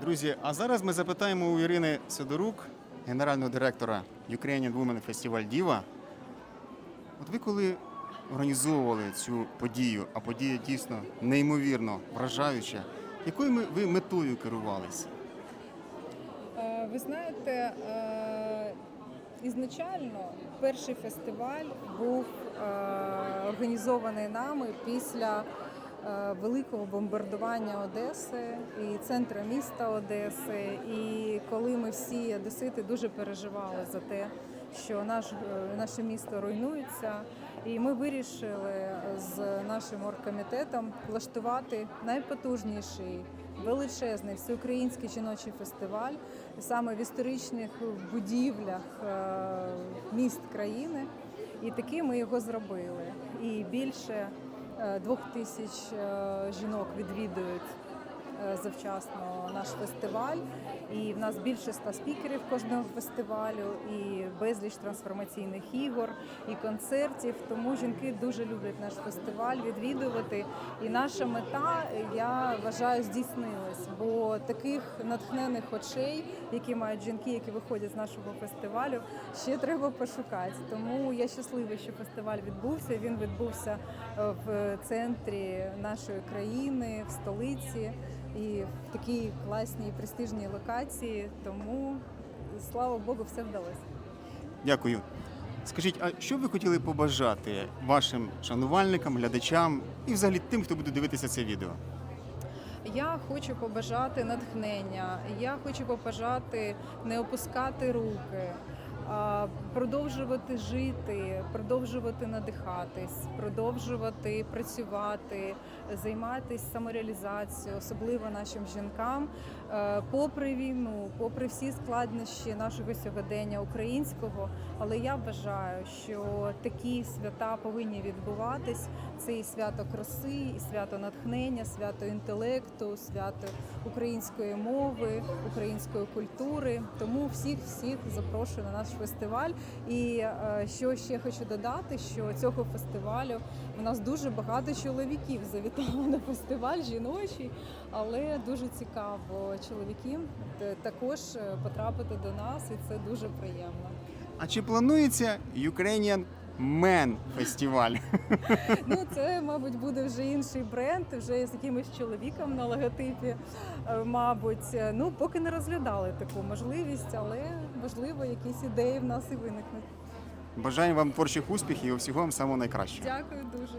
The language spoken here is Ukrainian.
Друзі, а зараз ми запитаємо у Ірини Сидорук, генерального директора Ukrainian Women Festival Diva. От ви коли організовували цю подію, а подія дійсно неймовірно вражаюча, якою ви метою керувалися? Е, Ви знаєте, е, ізначально перший фестиваль був е, організований нами після великого бомбардування Одеси і центра міста Одеси. І коли ми всі одесити дуже переживали за те, що наш, е, наше місто руйнується. І ми вирішили з нашим оргкомітетом влаштувати найпотужніший величезний всеукраїнський жіночий фестиваль саме в історичних будівлях е, міст країни. І таки ми його зробили. І більше е, двох тисяч е, жінок відвідують е, завчасно наш фестиваль. І в нас більше ста спікерів кожного фестивалю, і безліч трансформаційних ігор і концертів. Тому жінки дуже люблять наш фестиваль відвідувати. І наша мета, я вважаю, здійснилась. Бо таких натхнених очей, які мають жінки, які виходять з нашого фестивалю, ще треба пошукати. Тому я щаслива, що фестиваль відбувся. Він відбувся е, в центрі нашої країни, в столиці і в такій класній престижній локації. Тому слава Богу, все вдалося. Дякую. Скажіть, а що ви хотіли побажати вашим шанувальникам, глядачам і взагалі тим, хто буде дивитися це відео? Я хочу побажати натхнення. Я хочу побажати не опускати руки, продовжувати жити, продовжувати надихатись, продовжувати працювати, займатися самореалізацією, особливо нашим жінкам, Е, попри війну, попри всі складнощі нашого сьогодення українського. Але я вважаю, що такі свята повинні відбуватись. Це і свято краси, і свято натхнення, свято інтелекту, свято української мови, української культури. Тому всіх всіх запрошую на наш фестиваль. І е, що ще хочу додати, що цього фестивалю у нас дуже багато чоловіків завітало на фестиваль жіночий, але дуже цікаво чоловіків також е, потрапити до нас, і це дуже приємно. А чи планується Ukrainian Men фестиваль? Ну, це, мабуть, буде вже інший бренд, вже з якимось чоловіком на логотипі, е, мабуть. Ну, поки не розглядали таку можливість, але можливо, якісь ідеї в нас і виникнуть. Бажаємо вам творчих успіхів і всього вам самого найкращого. Дякую дуже.